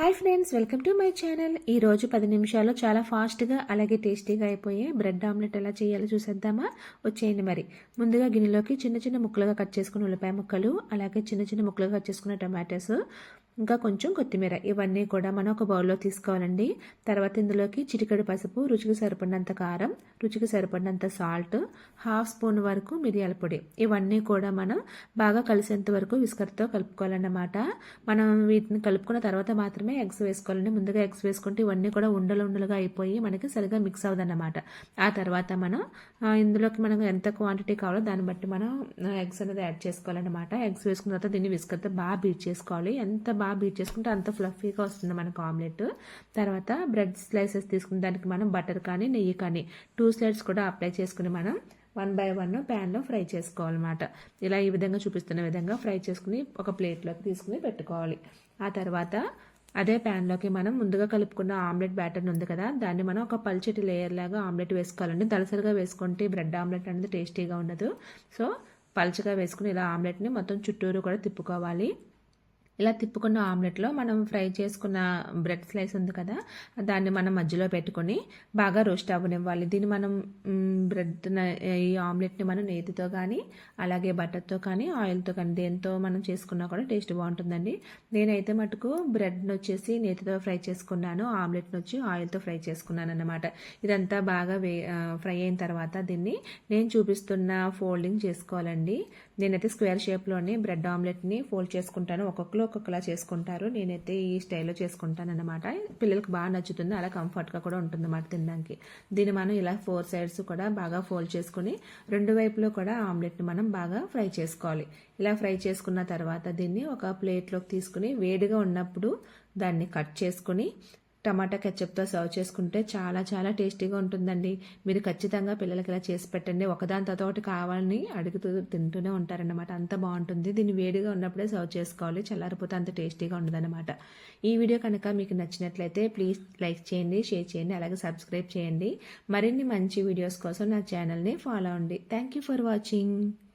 Hi friends welcome to my channel. ఈ రోజు పది నిమిషాల్లో చాలా ఫాస్ట్గా అలాగే టేస్టీగా అయిపోయే బ్రెడ్ ఆమ్లెట్ ఎలా చేయాలో చూసేద్దామా? వచ్చేయండి మరి. ముందుగా గిన్నెలోకి చిన్న చిన్న ముక్కలుగా కట్ చేసుకున్న ఉల్లిపాయ ముక్కలు అలాగే చిన్న చిన్న ముక్కలుగా కట్ చేసుకున్న టమాటోస్ ఇంకా కొంచెం కొత్తిమీర ఇవన్నీ కూడా మనం ఒక బౌల్లో తీసుకోవాలండి. తర్వాత ఇందులోకి చిటికెడు పసుపు రుచికి సరిపడినంత కారం రుచికి సరిపడినంత సాల్ట్ హాఫ్ స్పూన్ వరకు మిరియాల పొడి. ఇవన్నీ కూడా మనం బాగా కలిసేంత వరకు విస్కర్తో కలుపుకోవాలన్నమాట. మనం వీటిని కలుపుకున్న తర్వాత మాత్రమే ఎగ్స్ వేసుకోవాలండి. ముందుగా ఎగ్స్ వేసుకుంటే ఇవన్నీ కూడా ఉండలు ఉండలుగా అయిపోయి మనకి సరిగా మిక్స్ అవ్వదన్నమాట ఆ తర్వాత మనం ఇందులోకి మనకు ఎంత క్వాంటిటీ కావాలో దాన్ని బట్టి మనం ఎగ్స్ అనేది యాడ్ చేసుకోవాలన్నమాట. ఎగ్స్ వేసుకున్న తర్వాత దీన్ని విస్కర్తో బాగా బీట్ చేసుకోవాలి. ఎంత బాగా బీట్ చేసుకుంటే అంత ఫ్లఫీగా వస్తుంది మనకు ఆమ్లెట్. తర్వాత బ్రెడ్ స్లైసెస్ తీసుకుని దానికి మనం బటర్ కానీ నెయ్యి కానీ టూ స్లైడ్స్ కూడా అప్లై చేసుకుని మనం వన్ బై వన్ ప్యాన్లో ఫ్రై చేసుకోవాలన్నమాట. ఇలా ఈ విధంగా చూపిస్తున్న విధంగా ఫ్రై చేసుకుని ఒక ప్లేట్లోకి తీసుకుని పెట్టుకోవాలి. ఆ తర్వాత అదే ప్యాన్లోకి మనం ముందుగా కలుపుకున్న ఆమ్లెట్ బ్యాటర్ ఉంది కదా దాన్ని మనం ఒక పల్చటి లేయర్ లాగా ఆమ్లెట్ వేసుకోవాలండి. దలసరిగా వేసుకుంటే బ్రెడ్ ఆమ్లెట్ అనేది టేస్టీగా ఉండదు. సో పల్చగా వేసుకుని ఇలా ఆమ్లెట్ని మొత్తం చుట్టూరు కూడా తిప్పుకోవాలి. ఇలా తిప్పుకున్న ఆమ్లెట్లో మనం ఫ్రై చేసుకున్న బ్రెడ్ స్లైస్ ఉంది కదా దాన్ని మనం మధ్యలో పెట్టుకొని బాగా రోస్ట్ అవ్వనివ్వాలి. దీన్ని మనం బ్రెడ్ ఈ ఆమ్లెట్ని మనం నేతితో కానీ అలాగే బటర్తో కానీ ఆయిల్తో కానీ దేంతో మనం చేసుకున్నా కూడా టేస్ట్ బాగుంటుందండి. నేనైతే మటుకు బ్రెడ్ని వచ్చేసి నేతితో ఫ్రై చేసుకున్నాను ఆమ్లెట్ని వచ్చి ఆయిల్తో ఫ్రై చేసుకున్నాను అన్నమాట. ఇదంతా బాగా వే ఫ్రై అయిన తర్వాత దీన్ని నేను చూపిస్తున్న ఫోల్డింగ్ చేసుకోవాలండి. నేనైతే స్క్వేర్ షేప్లోని బ్రెడ్ ఆమ్లెట్ని ఫోల్డ్ చేసుకుంటాను. ఒక్కొక్కరు ఒక్కొక్కలా చేసుకుంటారు. నేనైతే ఈ స్టైల్లో చేసుకుంటానన్నమాట. పిల్లలకు పిల్లలకి బాగా నచ్చుతుంది. అలా కంఫర్ట్గా కూడా ఉంటుంది అన్నమాట తినడానికి. దీన్ని మనం ఇలా ఫోర్ సైడ్స్ కూడా బాగా ఫోల్డ్ చేసుకుని రెండు వైపులో కూడా ఆమ్లెట్ని మనం బాగా ఫ్రై చేసుకోవాలి. ఇలా ఫ్రై చేసుకున్న తర్వాత దీన్ని ఒక ప్లేట్లోకి తీసుకుని వేడిగా ఉన్నప్పుడు దాన్ని కట్ చేసుకుని టమాటా కెచ్చప్తో సర్వ్ చేసుకుంటే చాలా చాలా టేస్టీగా ఉంటుందండి. మీరు ఖచ్చితంగా పిల్లలకి ఇలా చేసి పెట్టండి. ఒకదాంతో ఒకటి కావాలని అడుగుతూ తింటూనే ఉంటారన్నమాట. అంత బాగుంటుంది. దీన్ని వేడిగా ఉన్నప్పుడే సర్వ్ చేసుకోవాలి. చల్లారిపోతే అంత టేస్టీగా ఉండదన్నమాట. ఈ వీడియో కనుక మీకు నచ్చినట్లయితే ప్లీజ్ లైక్ చేయండి షేర్ చేయండి అలాగే సబ్స్క్రైబ్ చేయండి. మరిన్ని మంచి వీడియోస్ కోసం నా ఛానల్ని ఫాలో అవ్వండి. Thank you for watching.